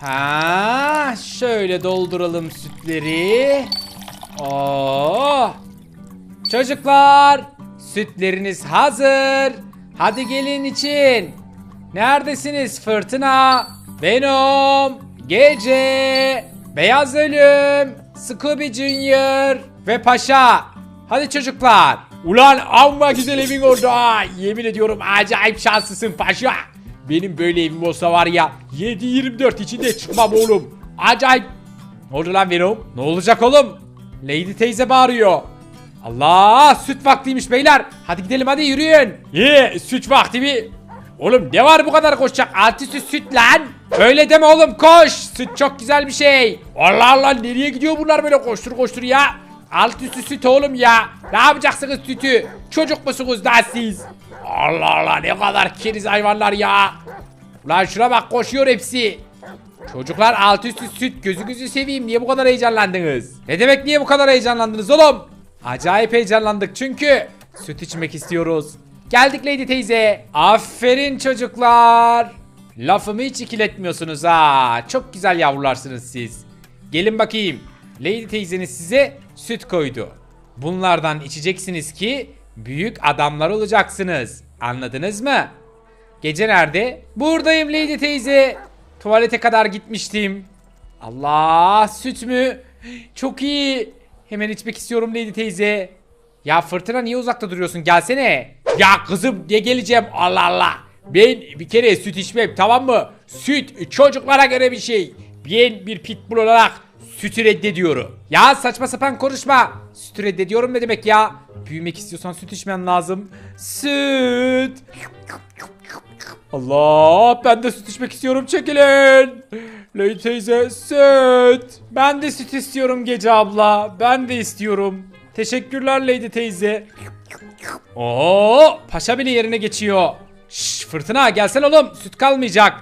Ha, şöyle dolduralım sütleri. Oo. Çocuklar, sütleriniz hazır. Hadi gelin için. Neredesiniz Fırtına, Venom, Gece, Beyaz Ölüm, Scooby Junior ve Paşa. Hadi çocuklar. Ulan amma güzel evin ha. Yemin ediyorum acayip şanslısın Paşa. Benim böyle evim olsa var ya 7-24 içinde çıkmam oğlum. Acayip. Ne oldu lan Venom? Ne olacak oğlum? Lady teyze bağırıyor. Allah süt vaktiymiş beyler. Hadi gidelim hadi yürüyün. Ye süt vakti mi? Oğlum ne var bu kadar koşacak? Altı süt süt lan. Öyle deme oğlum koş. Süt çok güzel bir şey. Allah Allah nereye gidiyor bunlar böyle koştur koştur ya. Alt üstü süt oğlum ya. Ne yapacaksınız sütü? Çocuk musunuz da siz? Allah Allah ne kadar keriz hayvanlar ya. Lan şuna bak koşuyor hepsi. Çocuklar alt üstü süt gözünüzü seveyim niye bu kadar heyecanlandınız? Ne demek niye bu kadar heyecanlandınız oğlum? Acayip heyecanlandık çünkü süt içmek istiyoruz. Geldik Lady teyze. Aferin çocuklar. Lafımı hiç ikiletmiyorsunuz ha. Çok güzel yavrularsınız siz. Gelin bakayım. Lady teyzeniz size süt koydu. Bunlardan içeceksiniz ki büyük adamlar olacaksınız. Anladınız mı? Gece nerede? Buradayım Lady teyze. Tuvalete kadar gitmiştim. Allah süt mü? Çok iyi. Hemen içmek istiyorum Lady teyze. Ya fırtına niye uzakta duruyorsun? Gelsene. Ya kızım ne geleceğim? Allah Allah. Ben bir kere süt içmem tamam mı? Süt çocuklara göre bir şey. Ben bir pitbull olarak sütü reddediyorum. Ya saçma sapan konuşma. Sütü reddediyorum ne demek ya? Büyümek istiyorsan süt içmen lazım. Süt. Allah ben de süt içmek istiyorum çekilin. Lady teyze süt. Ben de süt istiyorum gece abla. Ben de istiyorum. Teşekkürler Lady teyze. Oo paşa bile yerine geçiyor. Şş, fırtına gelsen oğlum süt kalmayacak.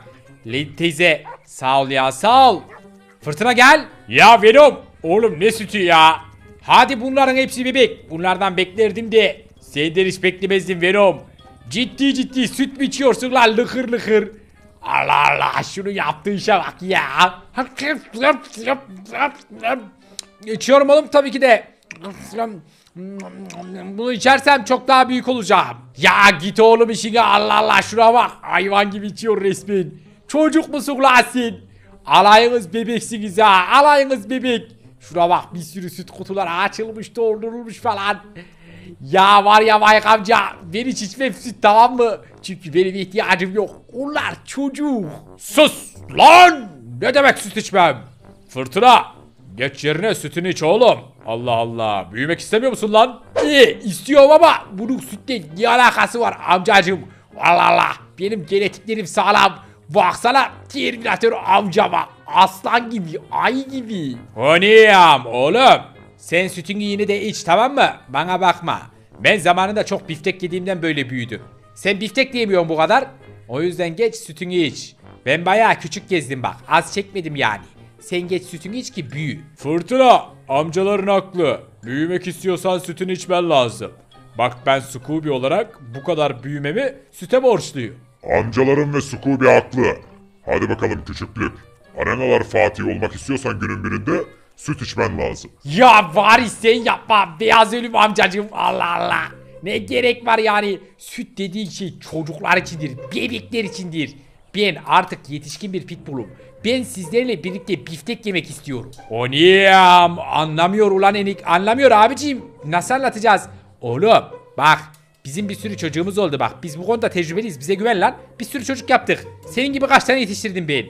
Lady teyze sağ ol ya sağ ol. Fırtına gel. Ya Venom oğlum ne sütü ya. Hadi bunların hepsi bebek. Bunlardan beklerdim de. Senden hiç beklemezdim Venom. Ciddi ciddi süt mü içiyorsun lan lıkır lıkır. Allah Allah şunu yaptığı işe bak ya. İçiyorum oğlum tabii ki de. Bunu içersem çok daha büyük olacağım. Ya git oğlum işine Allah Allah şuna bak. Hayvan gibi içiyor resmen. Çocuk musun lan sen? Alayınız bebeksiniz ha. Alayınız bebek. Şuna bak bir sürü süt kutuları açılmış doldurulmuş falan. Ya var ya Vay amca ben hiç içmem süt tamam mı? Çünkü benim ihtiyacım yok. Onlar çocuk. Sus lan! Ne demek süt içmem? Fırtına geç yerine sütünü iç oğlum. Allah Allah büyümek istemiyor musun lan? İyi istiyorum ama bunun sütle ne alakası var amcacım? Allah Allah benim genetiklerim sağlam. Baksana Terminator amcama. Aslan gibi, ay gibi. Honiyam oğlum. Sen sütünü yine de iç tamam mı? Bana bakma. Ben zamanında çok biftek yediğimden böyle büyüdüm. Sen biftek diyemiyorsun bu kadar. O yüzden geç sütünü iç. Ben bayağı küçük gezdim bak. Az çekmedim yani. Sen geç sütünü iç ki büyü. Fırtına, amcaların haklı. Büyümek istiyorsan sütünü içmen lazım. Bak ben Scooby olarak bu kadar büyümemi süte borçluyum. Amcalarım ve Scooby haklı. Hadi bakalım küçüklük. Arenalar Fatih olmak istiyorsan günün birinde süt içmen lazım. Ya var ise yapma beyaz ölüm amcacığım Allah Allah. Ne gerek var yani süt dediğin şey çocuklar içindir bebekler içindir. Ben artık yetişkin bir pitbullum. Ben sizlerle birlikte biftek yemek istiyorum. O niyam anlamıyor ulan enik anlamıyor abicim. Nasıl anlatacağız? Oğlum bak bizim bir sürü çocuğumuz oldu bak. Biz bu konuda tecrübeliyiz bize güven lan. Bir sürü çocuk yaptık. Senin gibi kaç tane yetiştirdim ben.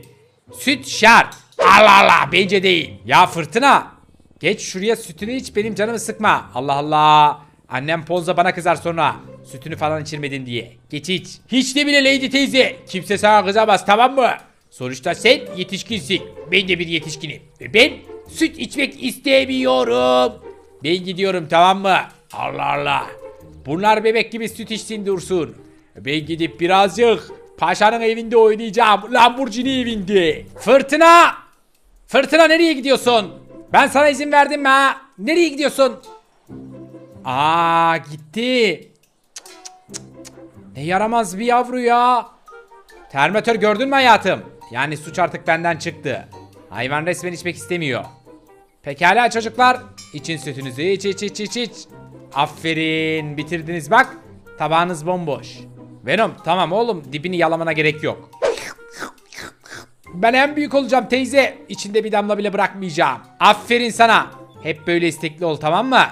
Süt şart. Allah Allah bence değil. Ya fırtına. Geç şuraya sütünü iç benim canımı sıkma. Allah Allah. Annem Ponza bana kızar sonra. Sütünü falan içirmedin diye. Geç iç. Hiç de bile Lady teyze. Kimse sana kızamaz tamam mı? Sonuçta sen yetişkinsin. Ben de bir yetişkinim. Ve ben süt içmek istemiyorum. Ben gidiyorum tamam mı? Allah Allah. Bunlar bebek gibi süt içsin dursun. Ben gidip birazcık paşanın evinde oynayacağım. Lamborghini evinde. Fırtına! Fırtına nereye gidiyorsun? Ben sana izin verdim ha? Nereye gidiyorsun? Aa gitti. Ne yaramaz bir yavru ya. Termatör gördün mü hayatım? Yani suç artık benden çıktı. Hayvan resmen içmek istemiyor. Pekala çocuklar. İçin sütünüzü iç iç iç iç iç. Aferin bitirdiniz bak. Tabağınız bomboş. Venom tamam oğlum dibini yalamana gerek yok. Ben en büyük olacağım teyze. İçinde bir damla bile bırakmayacağım. Aferin sana. Hep böyle istekli ol tamam mı?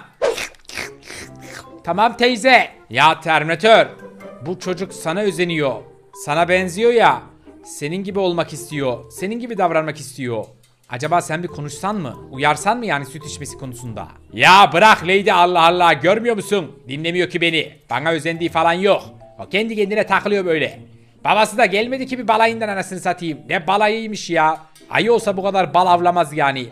Tamam teyze. Ya Terminator. Bu çocuk sana özeniyor. Sana benziyor ya. Senin gibi olmak istiyor. Senin gibi davranmak istiyor. Acaba sen bir konuşsan mı? Uyarsan mı yani süt içmesi konusunda? Ya bırak Lady Allah Allah görmüyor musun? Dinlemiyor ki beni. Bana özendiği falan yok. O kendi kendine takılıyor böyle. Babası da gelmedi ki bir balayından anasını satayım. Ne balayıymış ya. Ayı olsa bu kadar bal avlamaz yani.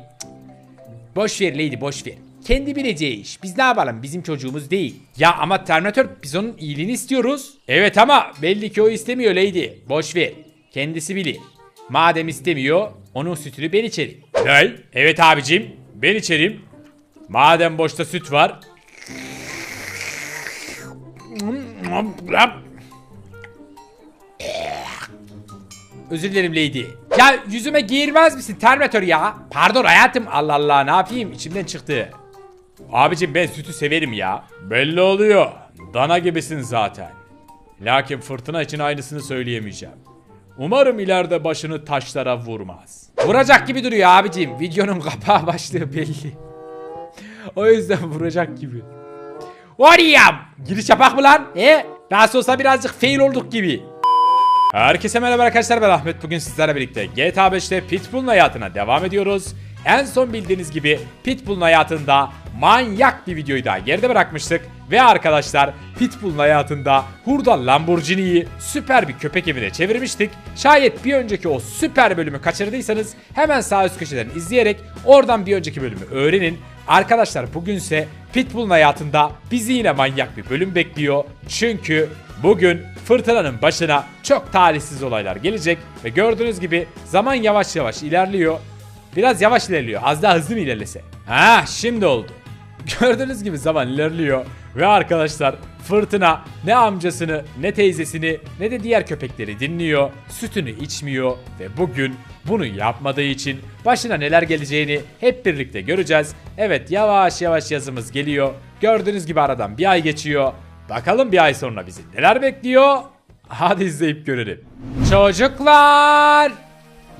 Boş ver Lady boş ver. Kendi bileceği iş. Biz ne yapalım? Bizim çocuğumuz değil. Ya ama Terminator biz onun iyiliğini istiyoruz. Evet ama belli ki o istemiyor Lady. Boş ver. Kendisi bilir. Madem istemiyor onun sütünü ben içerim. Ne? Evet abicim ben içerim. Madem boşta süt var. Özür dilerim Lady. Ya yüzüme giyirmez misin Terminator ya? Pardon hayatım. Allah Allah ne yapayım içimden çıktı. Abicim ben sütü severim ya. Belli oluyor. Dana gibisin zaten. Lakin fırtına için aynısını söyleyemeyeceğim. Umarım ileride başını taşlara vurmaz. Vuracak gibi duruyor abicim. Videonun kapağı başlığı belli. o yüzden vuracak gibi. Ya! Giriş yapak mı lan? He? Nasıl olsa birazcık fail olduk gibi. Herkese merhaba arkadaşlar ben Ahmet bugün sizlerle birlikte GTA 5'te Pitbull'un hayatına devam ediyoruz. En son bildiğiniz gibi Pitbull'un hayatında manyak bir videoyu daha geride bırakmıştık. Ve arkadaşlar Pitbull'un hayatında hurda Lamborghini'yi süper bir köpek evine çevirmiştik. Şayet bir önceki o süper bölümü kaçırdıysanız hemen sağ üst köşeden izleyerek oradan bir önceki bölümü öğrenin. Arkadaşlar bugünse Pitbull'un hayatında bizi yine manyak bir bölüm bekliyor. Çünkü bugün fırtınanın başına çok talihsiz olaylar gelecek ve gördüğünüz gibi zaman yavaş yavaş ilerliyor. Biraz yavaş ilerliyor. Az daha hızlı mı ilerlese? Ha şimdi oldu. Gördüğünüz gibi zaman ilerliyor ve arkadaşlar fırtına ne amcasını ne teyzesini ne de diğer köpekleri dinliyor. Sütünü içmiyor ve bugün bunu yapmadığı için başına neler geleceğini hep birlikte göreceğiz. Evet yavaş yavaş yazımız geliyor. Gördüğünüz gibi aradan bir ay geçiyor. Bakalım bir ay sonra bizi neler bekliyor? Hadi izleyip görelim. Çocuklar!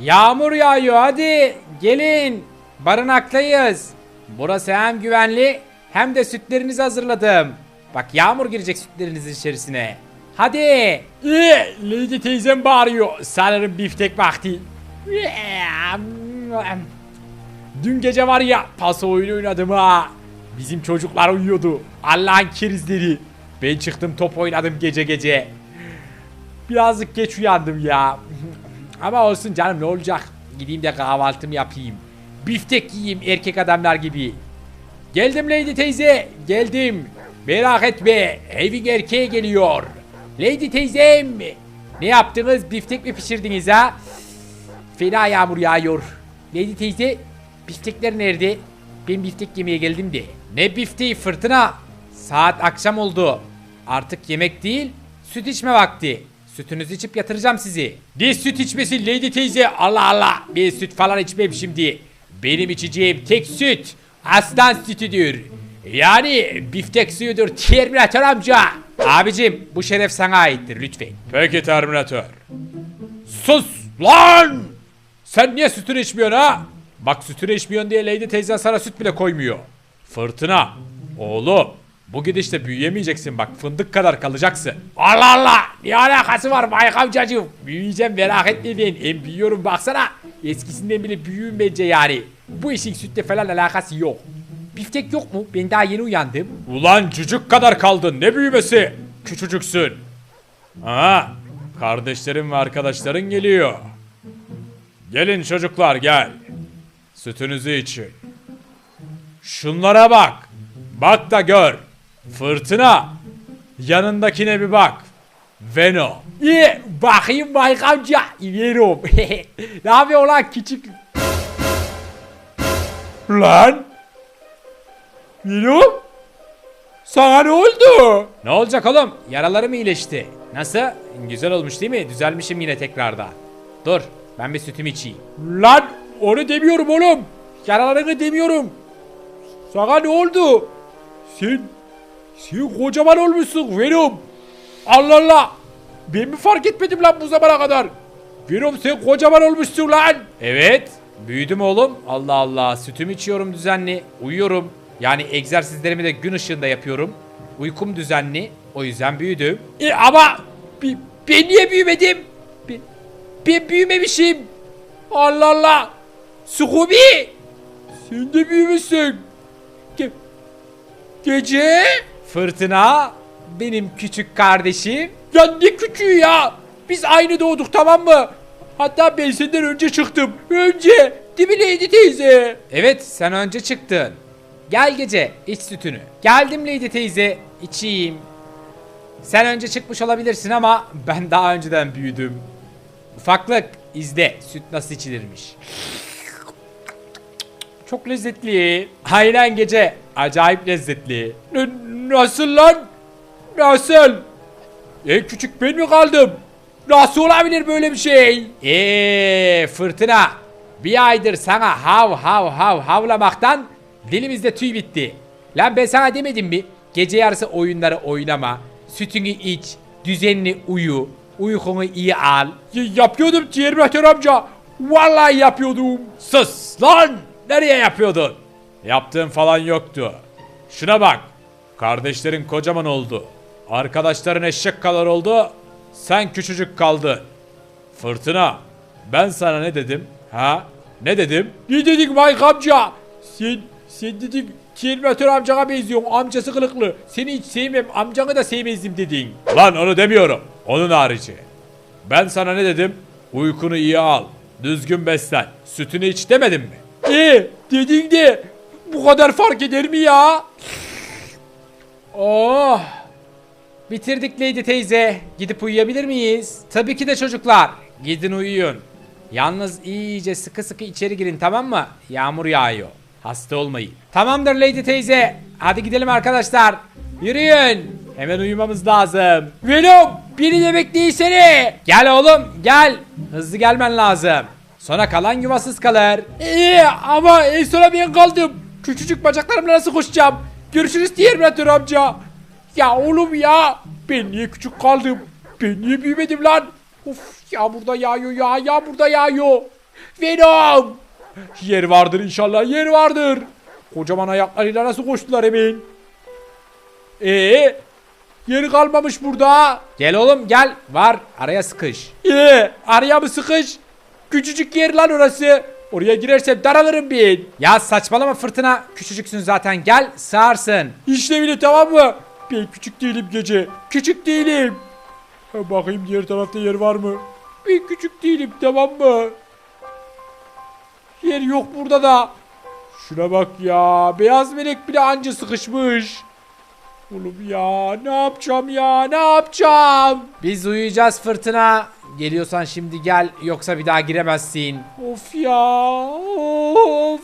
Yağmur yağıyor hadi gelin. Barınaktayız. Burası hem güvenli hem de sütlerinizi hazırladım. Bak yağmur girecek sütlerinizin içerisine. Hadi. Ee, Lady teyzem bağırıyor. Sanırım biftek vakti. Dün gece var ya paso oyunu oynadım ha. Bizim çocuklar uyuyordu. Allah'ın kerizleri. Ben çıktım top oynadım gece gece. Birazcık geç uyandım ya. Ama olsun canım ne olacak? Gideyim de kahvaltımı yapayım. Biftek yiyeyim erkek adamlar gibi. Geldim Lady teyze. Geldim. Merak etme. Evin erkeği geliyor. Lady teyzem. Ne yaptınız? Biftek mi pişirdiniz ha? Fena yağmur yağıyor. Lady teyze biftekler nerede? Ben biftek yemeye geldim de. Ne bifteği fırtına? Saat akşam oldu. Artık yemek değil süt içme vakti. Sütünüzü içip yatıracağım sizi. Ne süt içmesi Lady teyze? Allah Allah. Ben süt falan içmem şimdi. Benim içeceğim tek süt. Aslan sütüdür. Yani biftek suyudur Terminator amca. Abicim bu şeref sana aittir lütfen. Peki Terminator. Sus lan! Sen niye sütünü içmiyorsun ha? Bak sütünü içmiyorsun diye Lady teyzen sana süt bile koymuyor. Fırtına. Oğlum. Bu gidişte büyüyemeyeceksin bak fındık kadar kalacaksın. Allah Allah ne alakası var Mike amcacığım. Büyüyeceğim merak etme ben. Hem büyüyorum baksana. Eskisinden bile büyüğüm bence yani. Bu işin sütle falan alakası yok. Biftek yok mu? Ben daha yeni uyandım. Ulan çocuk kadar kaldın ne büyümesi? Küçücüksün. Ha, kardeşlerin ve arkadaşların geliyor. Gelin çocuklar gel. Sütünüzü için. Şunlara bak. Bak da gör. Fırtına. Yanındakine bir bak. Veno. İyi bakayım Mike amca. Venom. ne yapıyor lan küçük? Lan. Venom. Sana ne oldu? Ne olacak oğlum? Yaralarım iyileşti. Nasıl? Güzel olmuş değil mi? Düzelmişim yine tekrardan. Dur. Ben bir sütümü içeyim. Lan onu demiyorum oğlum. Yaralarını demiyorum. Sana ne oldu? Sen, sen kocaman olmuşsun Venom. Allah Allah. Ben mi fark etmedim lan bu zamana kadar? Venom sen kocaman olmuşsun lan. Evet. Büyüdüm oğlum. Allah Allah. Sütümü içiyorum düzenli. Uyuyorum. Yani egzersizlerimi de gün ışığında yapıyorum. Uykum düzenli. O yüzden büyüdüm. E ama bi- ben niye büyümedim? Ben, ben büyümemişim. Allah Allah. Scooby. Sen de büyümüşsün. Ge- Gece? Fırtına benim küçük kardeşim. Ya ne küçüğü ya? Biz aynı doğduk tamam mı? Hatta ben senden önce çıktım. Önce. Değil mi Lady teyze? Evet sen önce çıktın. Gel gece iç sütünü. Geldim Lady teyze içeyim. Sen önce çıkmış olabilirsin ama ben daha önceden büyüdüm. Ufaklık izle süt nasıl içilirmiş. Çok lezzetli. Aynen gece. Acayip lezzetli. N- nasıl lan? Nasıl? En küçük ben mi kaldım? Nasıl olabilir böyle bir şey? Eee fırtına. Bir aydır sana hav hav hav havlamaktan dilimizde tüy bitti. Lan ben sana demedim mi? Gece yarısı oyunları oynama. Sütünü iç. Düzenli uyu. Uykunu iyi al. yapıyordum Ciğermehtör amca. Vallahi yapıyordum. Sus lan. Nereye yapıyordun? Yaptığın falan yoktu. Şuna bak. Kardeşlerin kocaman oldu. Arkadaşların eşek kadar oldu. Sen küçücük kaldın. Fırtına. Ben sana ne dedim? Ha? Ne dedim? Ne dedik Mike amca? Sen, sen dedik Kirmetör amcana benziyorsun. Amcası kılıklı. Seni hiç sevmem. Amcanı da sevmezdim dedin. Lan onu demiyorum. Onun harici. Ben sana ne dedim? Uykunu iyi al. Düzgün beslen. Sütünü iç demedim mi? E dedin de bu kadar fark eder mi ya? Oh. Bitirdik Lady teyze. Gidip uyuyabilir miyiz? Tabii ki de çocuklar. Gidin uyuyun. Yalnız iyice sıkı sıkı içeri girin tamam mı? Yağmur yağıyor. Hasta olmayın. Tamamdır Lady teyze. Hadi gidelim arkadaşlar. Yürüyün. Hemen uyumamız lazım. Venom biri de bekleyin seni. Gel oğlum gel. Hızlı gelmen lazım. Sonra kalan yuvasız kalır. İyi ama en sona ben kaldım. Küçücük bacaklarımla nasıl koşacağım? Görüşürüz diğer Meteor amca. Ya oğlum ya. Ben niye küçük kaldım? Ben niye büyümedim lan? Of ya burada yağıyor ya ya burada yağıyor. Venom. Yer vardır inşallah yer vardır. Kocaman ayaklarıyla nasıl koştular hemen. Ee, yer kalmamış burada. Gel oğlum gel. Var araya sıkış. Ee, araya mı sıkış? Küçücük yer lan orası. Oraya girersem daralırım ben. Ya saçmalama fırtına. Küçücüksün zaten gel sığarsın. İşte bile tamam mı? Ben küçük değilim gece. Küçük değilim. Ha, bakayım diğer tarafta yer var mı? Ben küçük değilim tamam mı? Yer yok burada da. Şuna bak ya. Beyaz melek bile anca sıkışmış. Oğlum ya ne yapacağım ya ne yapacağım? Biz uyuyacağız fırtına. Geliyorsan şimdi gel yoksa bir daha giremezsin. Of ya of.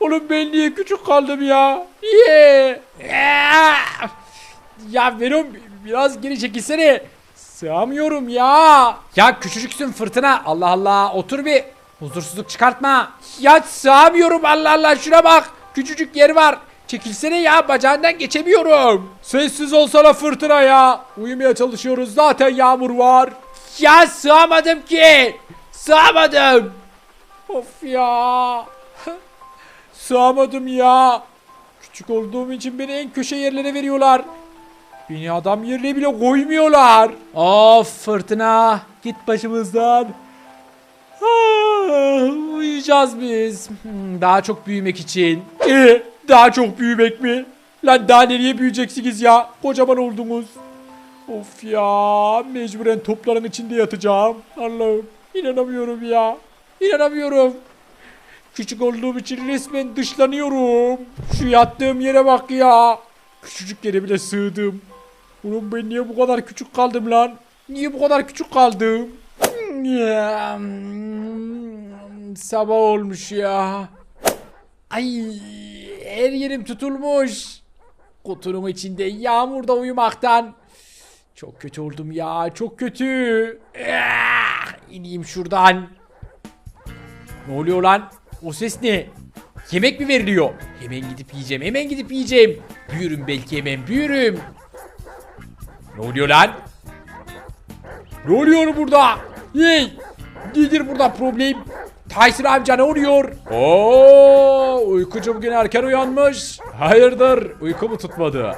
Oğlum ben niye küçük kaldım ya? Niye? Ya Venom biraz geri çekilsene. Sığamıyorum ya. Ya küçücüksün fırtına. Allah Allah otur bir. Huzursuzluk çıkartma. Ya sığamıyorum Allah Allah şuna bak. Küçücük yer var. Çekilsene ya bacağından geçemiyorum. Sessiz olsana fırtına ya. Uyumaya çalışıyoruz zaten yağmur var. Ya sığamadım ki. Sığamadım. Of ya. Sığamadım ya. Küçük olduğum için beni en köşe yerlere veriyorlar. Beni adam yerine bile koymuyorlar. Of fırtına. Git başımızdan. Ah, uyuyacağız biz. Hmm, Daha çok büyümek için. Ee, daha çok büyümek mi? Lan daha nereye büyüyeceksiniz ya? Kocaman oldunuz. Of ya mecburen topların içinde yatacağım. Allah'ım inanamıyorum ya. İnanamıyorum. Küçük olduğum için resmen dışlanıyorum. Şu yattığım yere bak ya. Küçücük yere bile sığdım. Oğlum ben niye bu kadar küçük kaldım lan? Niye bu kadar küçük kaldım? Sabah olmuş ya. Ay her yerim tutulmuş. Kutunun içinde yağmurda uyumaktan. Çok kötü oldum ya çok kötü. Ah, ineyim şuradan. Ne oluyor lan? O ses ne? Yemek mi veriliyor? Hemen gidip yiyeceğim. Hemen gidip yiyeceğim. Büyürüm belki hemen büyürüm. Ne oluyor lan? Ne oluyor burada? Hey! Nedir burada problem? Tyson amca ne oluyor? Oo, uykucu bugün erken uyanmış. Hayırdır? Uyku mu tutmadı?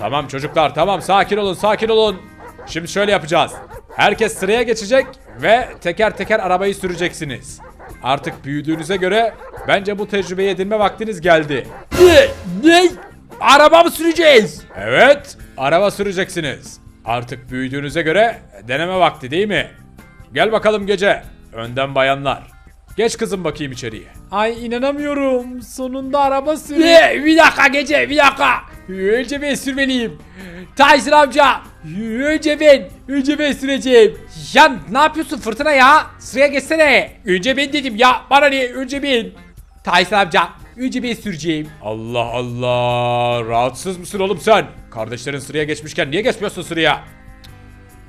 Tamam çocuklar tamam sakin olun sakin olun. Şimdi şöyle yapacağız. Herkes sıraya geçecek ve teker teker arabayı süreceksiniz. Artık büyüdüğünüze göre bence bu tecrübeyi edinme vaktiniz geldi. Ne? Ne? Araba mı süreceğiz? Evet, araba süreceksiniz. Artık büyüdüğünüze göre deneme vakti değil mi? Gel bakalım gece. Önden bayanlar. Geç kızım bakayım içeriye. Ay inanamıyorum. Sonunda araba sürüyor. bir dakika gece bir dakika. Önce ben sürmeliyim. Tyson amca. Önce ben. Önce ben süreceğim. Ya ne yapıyorsun fırtına ya? Sıraya geçsene. Önce ben dedim ya. Bana ne? Önce ben. Tyson amca. Önce ben süreceğim. Allah Allah. Rahatsız mısın oğlum sen? Kardeşlerin sıraya geçmişken niye geçmiyorsun sıraya?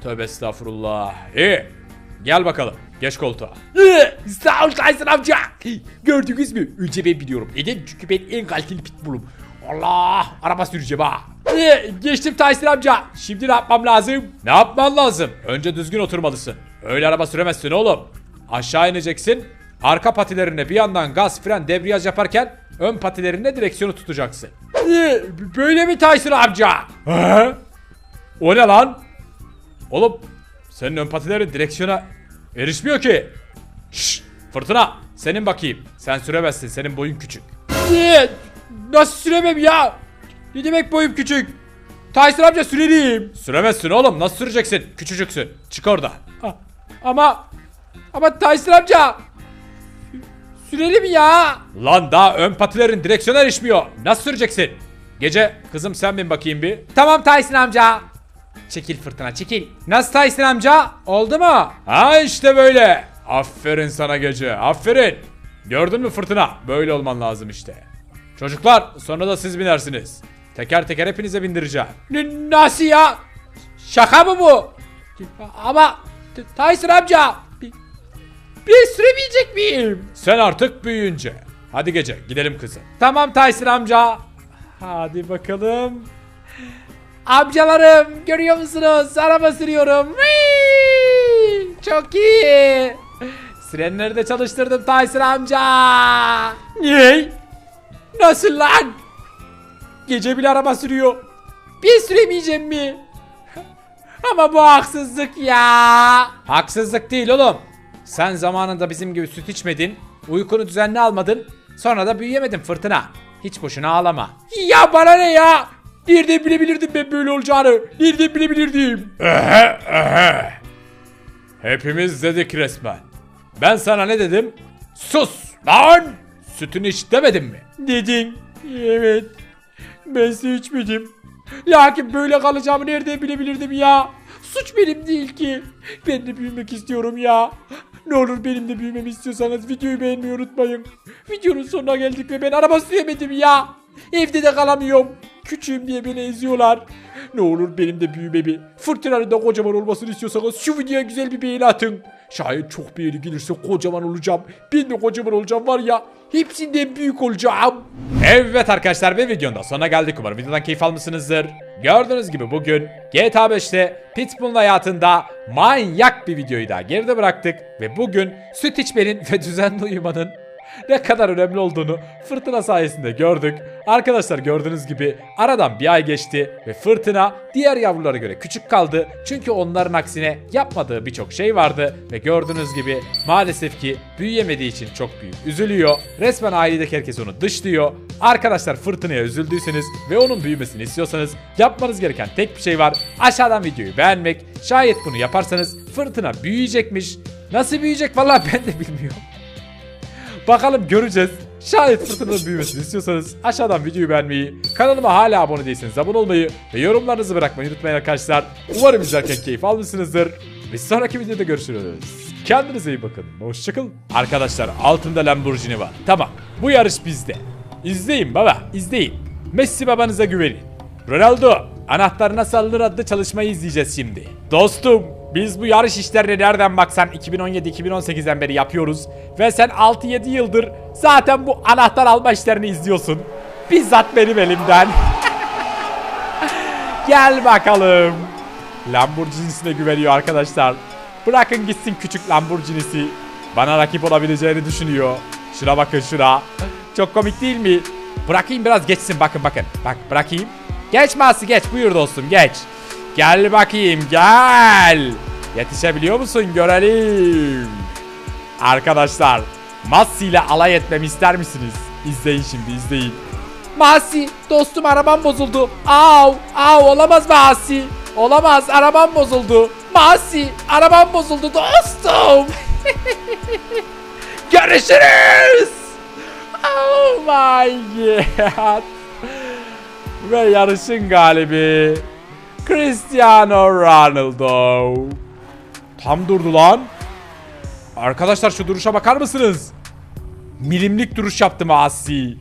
Tövbe estağfurullah. İyi. Gel bakalım. Geç koltuğa. Sağ ol Tyson amca. Gördünüz mü? Önce ben biliyorum. Neden? Çünkü ben en kaliteli pitbullum. Allah! Araba süreceğim ha. Geçtim Tyson amca. Şimdi ne yapmam lazım? Ne yapman lazım? Önce düzgün oturmalısın. Öyle araba süremezsin oğlum. Aşağı ineceksin. Arka patilerine bir yandan gaz, fren, debriyaj yaparken ön patilerine direksiyonu tutacaksın. Böyle mi Tyson amca? He? O ne lan? Oğlum senin ön patilerin direksiyona erişmiyor ki. Şşş fırtına senin bakayım. Sen süremezsin senin boyun küçük. Ne? Nasıl süremem ya? Ne demek boyum küçük? Tyson amca sürerim. Süremezsin oğlum nasıl süreceksin? Küçücüksün. Çık orada. ama ama Tyson amca Sürelim ya. Lan daha ön patilerin direksiyona erişmiyor. Nasıl süreceksin? Gece kızım sen bin bakayım bir. Tamam Tyson amca. Çekil fırtına çekil. Nasıl Tyson amca? Oldu mu? Ha işte böyle. Aferin sana gece. Aferin. Gördün mü fırtına? Böyle olman lazım işte. Çocuklar sonra da siz binersiniz. Teker teker hepinize bindireceğim. nasıl ya? Şaka mı bu? Ama Tyson amca. bir- Bir süremeyecek miyim? Sen artık büyüyünce. Hadi gece gidelim kızım. Tamam Tyson amca. Hadi bakalım. Amcalarım görüyor musunuz? Araba sürüyorum. Çok iyi. Sirenleri de çalıştırdım Tyson amca. Ne? Nasıl lan? Gece bile araba sürüyor. Bir süremeyeceğim mi? Ama bu haksızlık ya. Haksızlık değil oğlum. Sen zamanında bizim gibi süt içmedin, uykunu düzenli almadın, sonra da büyüyemedin fırtına. Hiç boşuna ağlama. Ya bana ne ya? Nereden bilebilirdim ben böyle olacağını? Nereden bilebilirdim? Ehe ehe. Hepimiz dedik resmen. Ben sana ne dedim? Sus lan! Sütünü iç demedim mi? Dedin. Evet. Ben su içmedim. Lakin böyle kalacağımı nereden bilebilirdim ya? Suç benim değil ki. Ben de büyümek istiyorum ya. Ne olur benim de büyümemi istiyorsanız videoyu beğenmeyi unutmayın. Videonun sonuna geldik ve ben araba süremedim ya. Evde de kalamıyorum. Küçüğüm diye beni eziyorlar. Ne olur benim de büyümemi, fırtınanın da kocaman olmasını istiyorsanız şu videoya güzel bir beğeni atın. Şayet çok beğeni gelirse kocaman olacağım. Ben de kocaman olacağım var ya. Hepsinden büyük olacağım. Evet arkadaşlar bir videonun da sonuna geldik. Umarım videodan keyif almışsınızdır. Gördüğünüz gibi bugün GTA 5'te Pitbull'un hayatında manyak bir videoyu daha geride bıraktık. Ve bugün süt içmenin ve düzenli uyumanın ne kadar önemli olduğunu fırtına sayesinde gördük. Arkadaşlar gördüğünüz gibi aradan bir ay geçti ve fırtına diğer yavrulara göre küçük kaldı. Çünkü onların aksine yapmadığı birçok şey vardı ve gördüğünüz gibi maalesef ki büyüyemediği için çok büyük üzülüyor. Resmen ailedeki herkes onu dışlıyor. Arkadaşlar fırtınaya üzüldüyseniz ve onun büyümesini istiyorsanız yapmanız gereken tek bir şey var. Aşağıdan videoyu beğenmek. Şayet bunu yaparsanız fırtına büyüyecekmiş. Nasıl büyüyecek vallahi ben de bilmiyorum. Bakalım göreceğiz. Şayet fırtınanın büyümesini istiyorsanız aşağıdan videoyu beğenmeyi, kanalıma hala abone değilseniz abone olmayı ve yorumlarınızı bırakmayı unutmayın arkadaşlar. Umarım izlerken keyif almışsınızdır. Ve sonraki videoda görüşürüz. Kendinize iyi bakın. Hoşçakalın. Arkadaşlar altında Lamborghini var. Tamam bu yarış bizde. İzleyin baba izleyin. Messi babanıza güvenin. Ronaldo anahtar nasıl alınır adlı çalışmayı izleyeceğiz şimdi. Dostum Biz bu yarış işlerini nereden baksan 2017-2018'den beri yapıyoruz. Ve sen 6-7 yıldır zaten bu anahtar alma işlerini izliyorsun. Bizzat benim elimden. Gel bakalım. Lamborghini'sine güveniyor arkadaşlar. Bırakın gitsin küçük Lamborghini'si. Bana rakip olabileceğini düşünüyor. Şuna bakın şuna. Çok komik değil mi? Bırakayım biraz geçsin bakın bakın. Bak bırakayım. Geç Masi geç buyur dostum geç. Gel bakayım gel. Yetişebiliyor musun görelim. Arkadaşlar Masi ile alay etmemi ister misiniz? İzleyin şimdi izleyin. Masi dostum arabam bozuldu. Av av olamaz Masi. Olamaz arabam bozuldu. Masi arabam bozuldu dostum. Görüşürüz. Oh my god. Ve yarışın galibi Cristiano Ronaldo. Tam durdu lan. Arkadaşlar şu duruşa bakar mısınız? Milimlik duruş yaptı Masi.